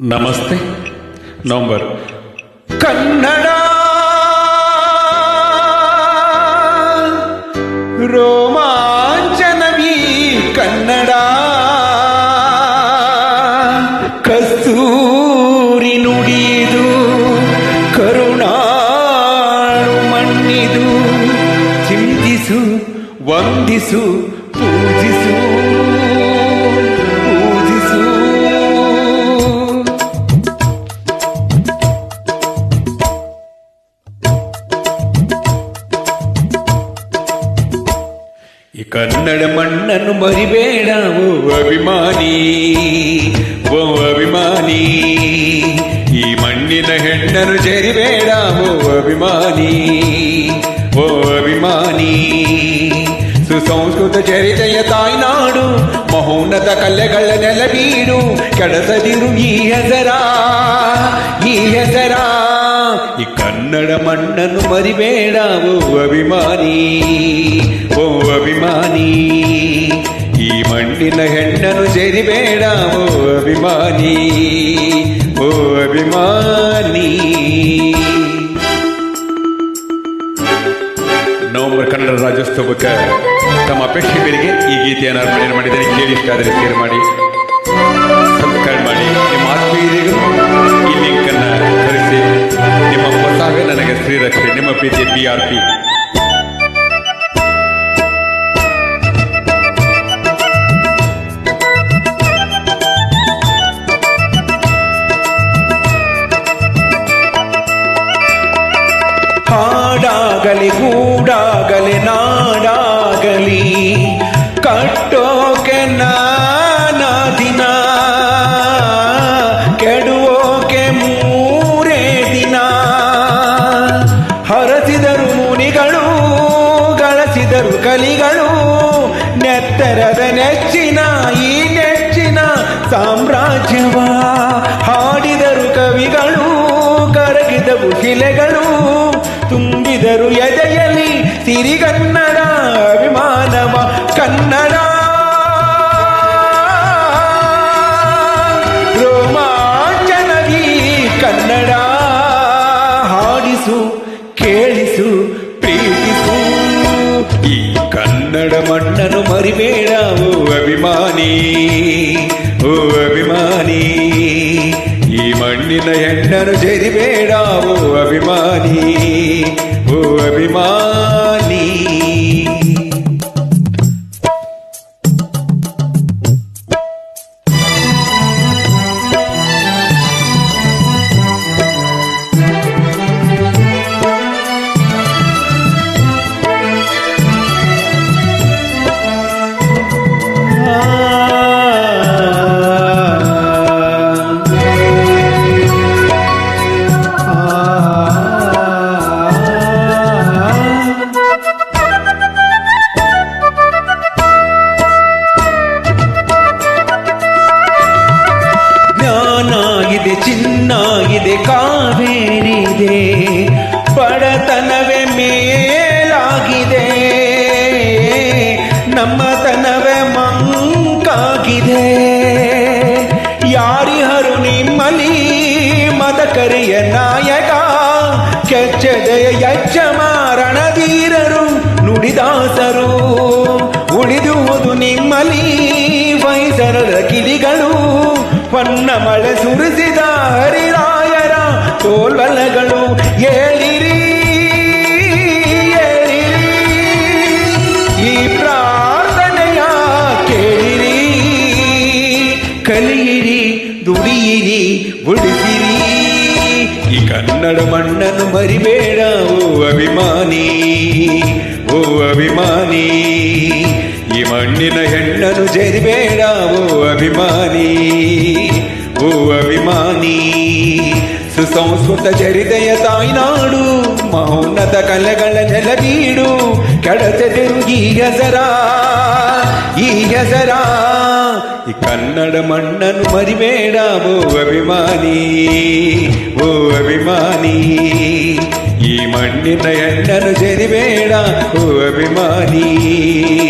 ನಮಸ್ತೆ. ನವಂಬರ್. ಕನ್ನಡ ರೋಮಾಂಚನವಿ ಕನ್ನಡ ಕಸ್ತೂರಿ ನುಡಿದು ಕರುಣಾಳು ಮಣ್ಣಿದು ಚಿಂತಿಸು ವಂದಿಸು ಕನ್ನಡ ಮಣ್ಣನ್ನು ಮರಿಬೇಡ ಓ ಅಭಿಮಾನಿ ಓ ಅಭಿಮಾನಿ ಈ ಮಣ್ಣಿನ ಹೆಣ್ಣನ್ನು ಜರಿಬೇಡ ಓ ಅಭಿಮಾನಿ ಓ ಅಭಿಮಾನಿ ಸುಸಂಸ್ಕೃತ ಚರಿತೆಯ ತಾಯ್ನಾಡು ಮಹೋನ್ನತ ಕಲೆಗಳ ನೆಲಬೀಡು ಕೆಡಸದಿರು ಈ ಹೆಸರ ಈ ಹೆಸರ ಈ ಕನ್ನಡ ಮಣ್ಣನ್ನು ಮರಿಬೇಡ, ಓ ಅಭಿಮಾನಿ ಓ ಅಭಿಮಾನಿ. ಈ ಮಣ್ಣಿನ ಹೆಣ್ಣನ್ನು ಸೇರಿಬೇಡ, ಓ ಅಭಿಮಾನಿ ಓ ಅಭಿಮಾನಿ. ನವಂಬರ್ ಕನ್ನಡ ರಾಜ್ಯೋತ್ಸವಕ್ಕೆ ತಮ್ಮ ಅಪೇಕ್ಷಕರಿಗೆ ಈ ಗೀತೆಯನ್ನು ಅರ್ಪಣೆ ಮಾಡಿದರೆ ಕೇಳಿ ಇಷ್ಟ ಶೇರ್ ಮಾಡಿ. ಸಬ್ಸ್ಕ್ರೈಬ್ ಮಾಡಿ. ನಿಮ್ಮ ಆತ್ಮೀಯರಿಗೂ ಶ್ರೀರಕ್ಷೆ ನಿಮ್ಮ ಪ್ರೀತಿ ಬಿ ಆರ್ ಪಿ ಹಾಡಾಗಲಿ ಗೂಡಾಗಲಿ ನೆತ್ತರದ ನೆಚ್ಚಿನ, ಈ ನೆಚ್ಚಿನ ಸಾಮ್ರಾಜ್ಯವ. ಹಾಡಿದರು ಕವಿಗಳು, ಕರಗಿದವು ಶಿಲೆಗಳು. ತುಂಬಿದರು ಎದೆಯಲ್ಲಿ ಸಿರಿಗನ್ನಡ ಅಭಿಮಾನವ ಕನ್ನಡ. ರೋಮಾಂಚನವಿ ಕನ್ನಡ. ಹಾಡಿಸು, ಕೇಳಿಸು, ಪ್ರೀತಿಸು. ಈ ಕನ್ನಡ పారివేడ ఓ అభిమాని ఓ అభిమాని. ఈ మండిన ఎండను చెరివేడా ఓ అభిమాని ఓ అభిమాని. ಯಾರಿಹರು ನಿಮ್ಮಲಿ ಮದಕರಿಯ ನಾಯಕ ಕೆಚ್ಚದೆಯ ಯಜ್ಜಮಾರಣವೀರರು ನುಡಿದಾಸರು ಉಳಿದುವುದು ನಿಮ್ಮಲಿ ವೈಸರರ ಕಿಡಿಗಳು ಪನ್ನ ಮಳೆ ಸುರಿಸಿದ ಕಲಿಯಿರಿ ದುಡಿಯಿರಿ ಉಳಿಸಿರಿ ಈ ಕನ್ನಡ ಮಣ್ಣನ್ನು ಮರಿಬೇಡ ಓ ಅಭಿಮಾನಿ ಓ ಅಭಿಮಾನಿ ಈ ಮಣ್ಣಿನ ಹೆಣ್ಣನ್ನು ಜರಿಬೇಡ ಓ ಅಭಿಮಾನಿ ಓ ಅಭಿಮಾನಿ ಸುಸಂಸ್ಕೃತ ಚರಿತೆಯ ತಾಯ್ನಾಡು ಮಹೋನ್ನತ ಕಲೆಗಳ ನೆಲಬೀಡು ಕೆಡತೆದಿರು ಈ ಹೆಸರ ಈ ಹೆಸರ ಈ ಕನ್ನಡ ಮಣ್ಣನ್ನು ಮರಿಬೇಡ ಓ ಅಭಿಮಾನಿ ಓ ಅಭಿಮಾನಿ ಈ ಮಣ್ಣಿನ ಹೆಣ್ಣನ್ನು ಜರಿಬೇಡ ಓ ಅಭಿಮಾನಿ ಓ ಅಭಿಮಾನಿ